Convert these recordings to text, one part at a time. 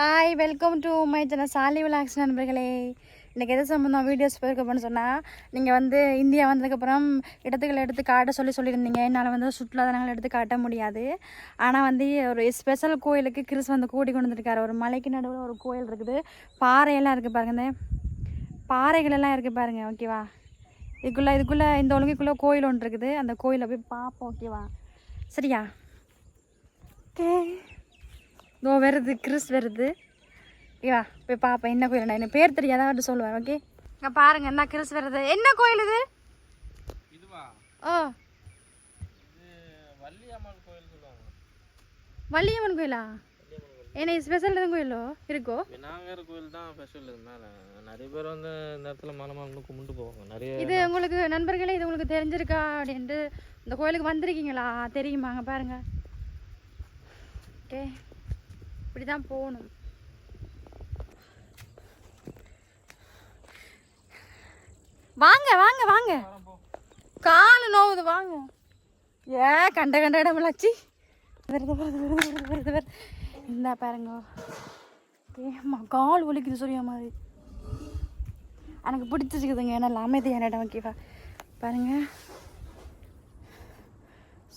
Hi welcome to my channel Sali vlogs நண்பர்களே. இன்றைக்கி எது சம்மந்தம் வீடியோஸ் போயிருக்கப்போன்னு சொன்னால் நீங்கள் வந்து இந்தியா வந்ததுக்கப்புறம் இடத்துக்களை எடுத்து காட்ட சொல்லி சொல்லியிருந்தீங்க. என்னால் வந்து சுற்றுலாதலங்களை எடுத்து காட்ட முடியாது. ஆனால் வந்து ஒரு ஸ்பெஷல் கோயிலுக்கு கிறிஸ் வந்து கூட்டி கொண்டு வந்திருக்காரு. ஒரு மலைக்கு நடுவில் ஒரு கோயில் இருக்குது. பாறையெல்லாம் இருக்குது பாருங்க. இந்த இருக்குது பாருங்கள் ஓகேவா இதுக்குள்ளே இதுக்குள்ளே இந்த ஒழுங்குக்குள்ளே கோயில் ஒன்று இருக்குது. அந்த கோயிலை போய் பார்ப்போம் ஓகேவா சரியா? ஓகே இதோ வருது கிறிஸ் வருது. ஐயா போய் பார்ப்பேன் என்ன கோயில் என்ன? பேர் தெரியாதா? அவர்கிட்ட சொல்லுவேன் ஓகே இங்கே பாருங்க என்ன கிறிஸ் வருது. என்ன கோயில் இது? இதுவா? ஓ வள்ளியம்மன் கோயில் சொல்லுவாங்க. வள்ளியம்மன் கோயிலா? என்ன ஸ்பெஷல் எதுவும் கோயிலோ? இருக்கோ? விநாயகர் கோயில் தான் ஸ்பெஷல் இது மேலே. நிறைய பேர் வந்து இந்த இடத்துல மலை மலை கும்பிட்டு போவாங்க. நிறைய இது உங்களுக்கு நண்பர்களே இது உங்களுக்கு தெரிஞ்சிருக்கா அப்படின்ட்டு இந்த கோயிலுக்கு வந்திருக்கீங்களா? தெரியுமாங்க பாருங்க. ஓகே இப்படி தான் போகணும். வாங்க வாங்க வாங்க. காலு நோவுது வாங்க. ஏ கண்ட கண்ட இடமெல்லாச்சி. வருது வருது வருது வருது வருது வருது இந்தா பாருங்க. ஏம்மா கால் ஒலிக்குது சொல்லிய மாதிரி. எனக்கு பிடிச்சிருக்குதுங்க. நல்லா அமைதியான இடம் ஓகேவா பாருங்க.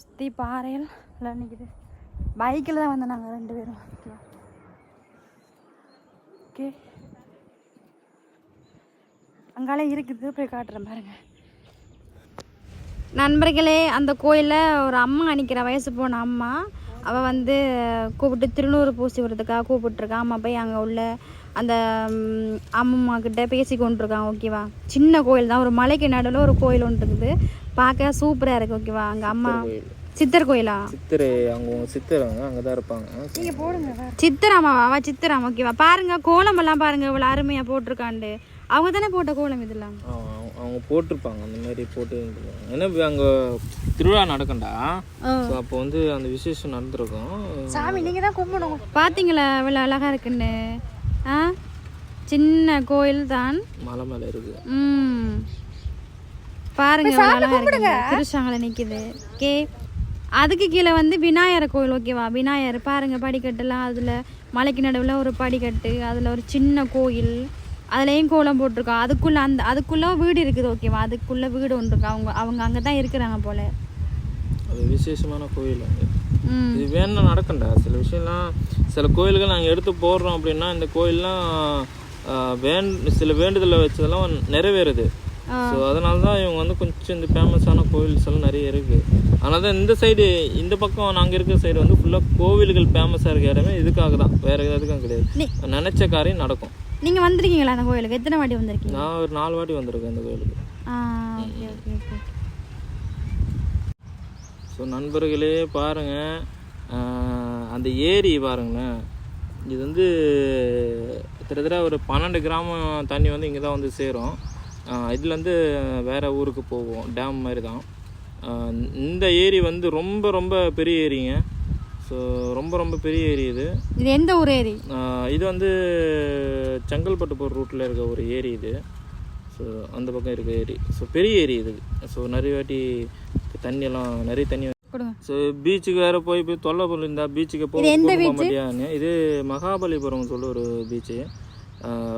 சுற்றி பாறையில் நிற்கிது பைக்கில் தான் வந்தோம் நாங்கள் ரெண்டு பேரும். ஓகே அங்காலே இருக்குது போய் காட்டுறேன் பாருங்கள் நண்பர்களே அந்த கோயிலில் ஒரு அம்மா நிற்கிற வயசு போன அம்மா. அவள் வந்து கூப்பிட்டு திருநூறு பூசி விடுறதுக்காக கூப்பிட்டுருக்கா. அம்மா போய் அங்கே உள்ள அந்த ம், அம்மம்மா கிட்ட பேசி கொண்டிருக்கான் ஓகேவா சின்ன கோயில் தான். ஒரு மலைக்கு நடுவில் ஒரு கோயில் ஒன்று இருக்குது. பார்க்க சூப்பராக இருக்குது ஓகேவா அங்கே அம்மா சித்தர் கோயிலா? சித்திரை அவங்க சித்திரவங்க அங்கே தான் இருப்பாங்க. நீங்கள் போடுங்க சித்தராமாவா சித்தராம் ஓகேவா பாருங்க கோலம் எல்லாம் பாருங்க இவ்வளோ அருமையாக போட்டிருக்காண்டு. அவங்க தானே போட்ட கோலம் இதெல்லாம்? அவங்க- போட்டிருப்பாங்க அந்த மாதிரி போட்டு. ஏன்னா அங்கே திருவிழா நடக்கண்டா ஸோ அப்போ வந்து அந்த விசேஷம் நடந்திருக்கும். சாமி நீங்க தான் கும்பிடணும். பாத்தீங்களா இவ்வளவு அழகா இருக்குன்னு? ஆ? சின்ன கோயில் தான். மலை மேலே இருக்கு. ம். பாருங்க திருச்சாங்கல நிக்குது. ஓகே அதுக்கு கீழே வந்து விநாயகர் கோயில் ஓகேவா விநாயகர் பாருங்க படிக்கட்டுலாம் அதுல மலைக்கு நடுவில் ஒரு படிக்கட்டு அதுல ஒரு சின்ன கோயில் அதுலயும் கோலம் போட்டிருக்கோம். அதுக்குள்ள அந்த அதுக்குள்ள வீடு இருக்குது ஓகேவா அதுக்குள்ள வீடு ஒன்று இருக்கு. அவங்க அவங்க அங்கே தான் இருக்கிறாங்க போல. அது விசேஷமான கோயில் இது வேணும் நடக்கண்டா சில விஷயம்லாம் சில கோயில்கள் நாங்கள் எடுத்து போடுறோம் அப்படின்னா இந்த கோயில்லாம் வேண் சில வேண்டுதலை வச்சதெல்லாம் நிறைவேறுது. ஸோ அதனால தான் இவங்க வந்து கொஞ்சம் இந்த ஃபேமஸான கோயில்ஸ் எல்லாம் நிறைய இருக்குது அதனால தான் இந்த சைடு இந்த பக்கம் நாங்கள் இருக்கிற சைடு வந்து ஃபுல்லாக கோவில்கள் ஃபேமஸாக இருக்க இடமே இதுக்காக தான். வேறு எதுக்கும் கிடையாது. நினச்ச காரியம் நடக்கும். நீங்க வந்திருக்கீங்களா அந்த கோயிலுக்கு எத்தனை வாட்டி வந்திருக்கீங்க? நான் ஒரு நாலு வாட்டி வந்திருக்கேன் இந்த கோயிலுக்கு ஸோ நண்பர்களே பாருங்கள் அந்த ஏரி பாருங்களேன். இது வந்து கிட்டத்தட்ட ஒரு பன்னெண்டு கிராமம் தண்ணி வந்து இங்கே தான் வந்து சேரும். இதுலேருந்து வேறு ஊருக்கு போவோம். டேம் மாதிரி தான் இந்த ஏரி வந்து ரொம்ப ரொம்ப பெரிய ஏரிங்க. ஸோ ரொம்ப ரொம்ப பெரிய ஏரி இது. இது எந்த ஊர் ஏரி? இது வந்து செங்கல்பட்டு போகிற ரூட்டில் இருக்க ஒரு ஏரி இது. ஸோ அந்த பக்கம் இருக்க ஏரி. ஸோ பெரிய ஏரி இது. ஸோ நிறைய வாட்டி தண்ணியெல்லாம் நிறைய தண்ணி ஸோ பீச்சுக்கு வேறு போய் போய் தொல்லை பொருள் இருந்தால் பீச்சுக்கு போக மாட்டியான்னு. இது மகாபலிபுரம் சொல்ல ஒரு பீச்சு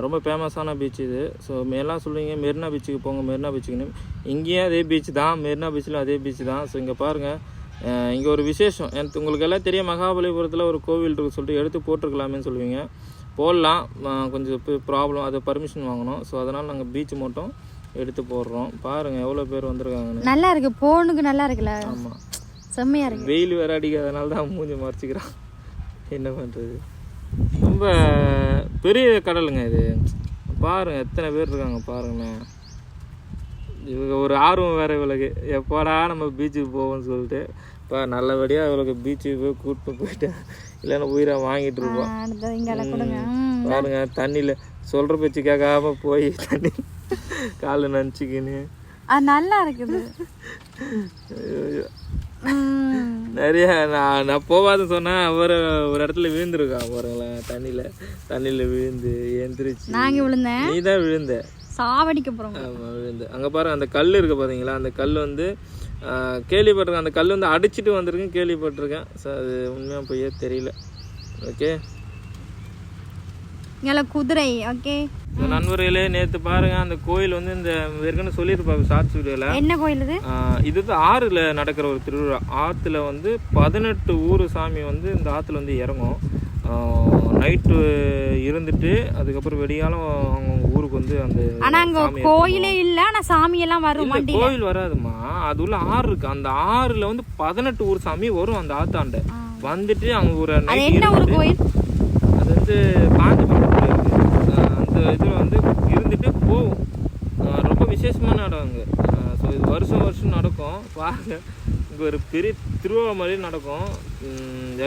ரொம்ப ஃபேமஸான பீச் இது. ஸோ எல்லாம் சொல்லுவீங்க மெரினா பீச்சுக்கு போங்க மெரினா பீச்சுக்குன்னு இங்கேயும் அதே பீச் தான் மெரினா பீச்சில் அதே பீச் தான். ஸோ இங்கே பாருங்கள் இங்கே ஒரு விசேஷம். எனக்கு உங்களுக்கு எல்லாம் தெரியும் மகாபலிபுரத்தில் ஒரு கோவில் இருக்கு சொல்லிட்டு எடுத்து போட்டிருக்கலாமேன்னு சொல்லுவீங்க. போடலாம். கொஞ்சம் ப்ராப்ளம் அது பர்மிஷன் வாங்கணும். ஸோ அதனால் நாங்கள் பீச் மட்டும் எடுத்து போடுறோம். பாருங்கள் எவ்வளோ பேர் வந்திருக்காங்கன்னு. நல்லா இருக்கு. போனுக்கு நல்லா இருக்குல்ல. ஆமாம் செம்மையா இருக்கு. வெயில் வேற அடிக்காதனால தான் மூஞ்சி மறைச்சிக்கிறான். என்ன பண்ணுறது ரொம்ப பெரிய கடலுங்க இது. பாருங்க எத்தனை பேர் இருக்காங்க பாருங்களேன். இவங்க ஒரு ஆர்வம் வேற இவளுக்கு. எப்போடா நம்ம பீச்சுக்கு போவோம்னு சொல்லிட்டு. இப்போ நல்லபடியாக இவளுக்கு பீச்சுக்கு போய் கூப்பிட்டு போயிட்டு இல்லைன்னா உயிரை வாங்கிட்டு இருப்போம் பாருங்க தண்ணியில் சொல்கிற பேச்சு கேட்காம போய் தண்ணி காலை நினச்சிக்கின்னு. நல்லா இருக்குது. நிறைய நான் நான் போகாதுன்னு சொன்னேன் அவர் ஒரு இடத்துல விழுந்திருக்கான் பாருங்களேன் தண்ணியில். தண்ணியில் விழுந்து எந்திரிச்சு. நாங்க விழுந்தேன்? நீ தான் விழுந்த. சாவடிக்க போறோம். ஆமாம் விழுந்து. அங்கே பாருங்க அந்த கல் இருக்கு பார்த்தீங்களா அந்த கல் வந்து கேள்விப்பட்டிருக்கேன். அந்த கல் வந்து அடிச்சிட்டு வந்திருக்கேன் கேள்விப்பட்டிருக்கேன். ஸோ அது உண்மையாக பொய்யே தெரியல. ஓகே இங்கே குதிரை ஓகே நண்பர்களே நேற்று பாருங்க அந்த கோயில் வந்து இந்த ஏற்கனவே சொல்லியிருப்பாங்க ஷார்ட்ஸ் வீடியோவில் என்ன கோயில் இது? இது வந்து ஆறுல நடக்கிற ஒரு திருவிழா. ஆற்றுல வந்து பதினெட்டு ஊர் சாமி வந்து இந்த ஆற்றுல வந்து இறங்கும். நைட்டு இருந்துட்டு அதுக்கப்புறம் வெடியாலும் அவங்க ஊருக்கு வந்து அந்த ஆனா அங்க கோயிலே இல்ல ஆனா சாமி எல்லாம் வரும் கோயில் வராதுமா அது உள்ள ஆறு இருக்கு. அந்த ஆறுல வந்து பதினெட்டு ஊர் சாமி வரும் அந்த ஆத்தாண்ட. வந்துட்டு அங்க ஒரு என்ன ஒரு கோயில்? அது வந்து அஹ் அந்த இதில் வந்து இருந்துட்டு போகும். ரொம்ப விசேஷமான இடம் அங்கே. ஸோ இது வருஷம் வருஷம் நடக்கும். பாருங்க. இங்கே ஒரு பெரிய திருவிழா மாதிரி நடக்கும்.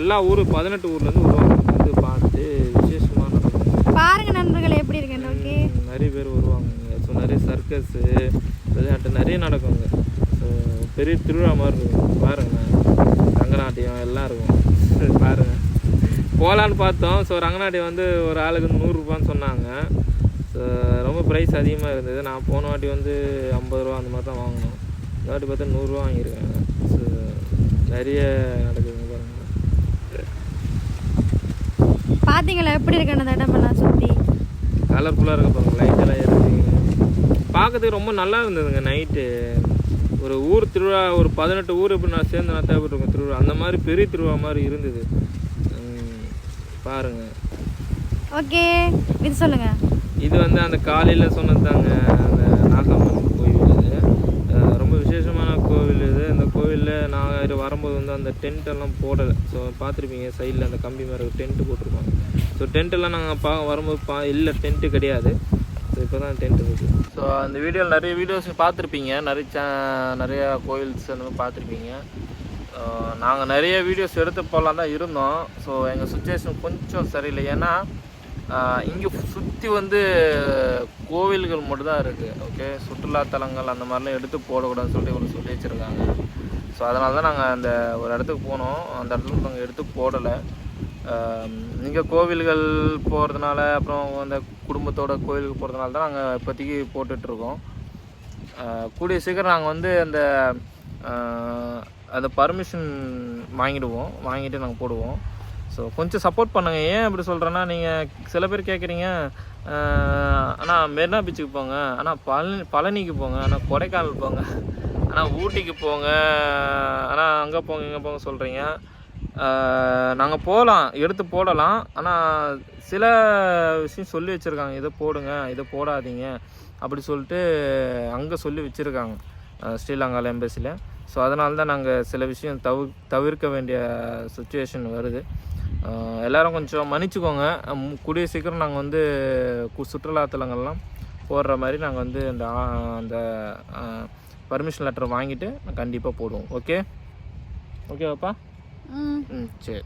எல்லா ஊர் பதினெட்டு ஊர்லேருந்து வருவாங்க. வந்து பார்த்து விசேஷமாக நடக்கும் பாருங்க நண்பர்களே எப்படி ஓகே உம் நிறைய பேர் வருவாங்க ஸோ நிறைய சர்க்கஸு விளையாட்டு நிறைய நடக்குங்க ஸோ பெரிய திருவிழா மாதிரி இருக்கும். பாருங்க. ரங்கநாட்டியம் எல்லாம் இருக்கும். பாருங்க. போகலான்னு பார்த்தோம். ஸோ ரங்கநாட்டியம் வந்து ஒரு ஆளுக்கு நூறுரூபான்னு சொன்னாங்க. ஸோ ரொம்ப ப்ரைஸ் அதிகமாக இருந்தது. நான் போன வாட்டி வந்து ஐம்பது ரூபா அந்த மாதிரி தான் வாங்கினோம். இந்த வாட்டி பார்த்தா நூறுரூவா வாங்கியிருக்காங்க. ஸோ நிறைய நடக்குதுங்க பாருங்க. பாத்தீங்களா? எப்படி இருக்கு அந்த இடமெல்லாம் சுத்தி? கலர்ஃபுல்லாக இருக்க பாருங்க. லைட் எல்லாம் எரிஞ்சுங்க பார்க்கறதுக்கு ரொம்ப நல்லா இருந்ததுங்க நைட்டு ஒரு ஊர் திருவிழா ஒரு பதினெட்டு ஊர் எப்படி நான் சேர்ந்து நான் தேவைப்பட்டிருக்கோம் திருவிழா. அந்த மாதிரி பெரிய திருவிழா மாதிரி இருந்தது. பாருங்க. ஓகே இது சொல்லுங்க. இது வந்து அந்த காலையில் சொன்னது தாங்க அந்த நாகாமன் கோவில் இது. ரொம்ப விசேஷமான கோவில் இது. இந்த கோவிலில் நான் இது வரும்போது வந்து அந்த டென்ட் எல்லாம் போடலை. ஸோ பார்த்துருப்பீங்க சைடில் அந்த கம்பி மாதிரி டென்ட்டு போட்டிருப்பாங்க. ஸோ டென்ட் எல்லாம் நாங்கள் பா வரும்போது பா இல்லை டென்ட்டு கிடையாது. ஸோ இப்போ தான் டென்ட் இருக்குது ஸோ அந்த வீடியோவில் நிறைய வீடியோஸ் பார்த்துருப்பீங்க. நிறைய நிறைய கோயில்ஸ் அந்த மாதிரி பார்த்துருப்பீங்க. நாங்கள் நிறைய வீடியோஸ் எடுத்து போகலாம் தான் இருந்தோம். ஸோ எங்கள் சுச்சுவேஷன் கொஞ்சம் சரியில்லை. ஏன்னா இங்கே சுற்றி வந்து கோவில்கள் மட்டும்தான் இருக்குது ஓகே சுற்றுலாத்தலங்கள் அந்த மாதிரிலாம் எடுத்து போடக்கூடாதுன்னு சொல்லி ஒரு சொல்லி வச்சுருக்காங்க ஸோ அதனால தான் நாங்கள் அந்த ஒரு இடத்துக்கு போனோம். அந்த இடத்துல நாங்கள் எடுத்து போடலை. இங்கே கோவில்கள் போகிறதுனால அப்புறம் அந்த குடும்பத்தோட கோவிலுக்கு போகிறதுனால தான் நாங்கள் இப்போதைக்கு போட்டுட்ருக்கோம் கூடிய சீக்கிரம் நாங்கள் வந்து அந்த அந்த பர்மிஷன் வாங்கிடுவோம். வாங்கிட்டு நாங்கள் போடுவோம். ஸோ கொஞ்சம் சப்போர்ட் பண்ணுங்கள் ஏன் அப்படி சொல்கிறேன்னா நீங்கள் சில பேர் கேட்குறீங்க ஆனால் மெரினா பீச்சுக்கு போங்க. ஆனால் பழனி பழனிக்கு போங்க. ஆனால் கொடைக்கானல் போங்க. ஆனால் ஊட்டிக்கு போங்க. ஆனால் அங்கே போங்க இங்கே போங்க சொல்கிறீங்க நாங்கள் போகலாம் எடுத்து போடலாம். ஆனால் சில விஷயம் சொல்லி வச்சுருக்காங்க. இதை போடுங்க. இதை போடாதீங்க. அப்படி சொல்லிட்டு அங்கே சொல்லி வச்சுருக்காங்க. ஸ்ரீலங்காவில் எம்பசியில் ஸோ அதனால தான் நாங்கள் சில விஷயம் தவு தவிர்க்க வேண்டிய சுச்சுவேஷன் வருது. எல்லாரும் கொஞ்சம் மன்னிச்சுக்கோங்க. கூடிய சீக்கிரம் நாங்கள் வந்து கு- சுற்றுலாத்தலங்கள்லாம் போடுற மாதிரி நாங்கள் வந்து அந்த அந்த பர்மிஷன் லெட்டர் வாங்கிட்டு கண்டிப்பாக போடுவோம். ஓகே ஓகேவாப்பா ம் சரி.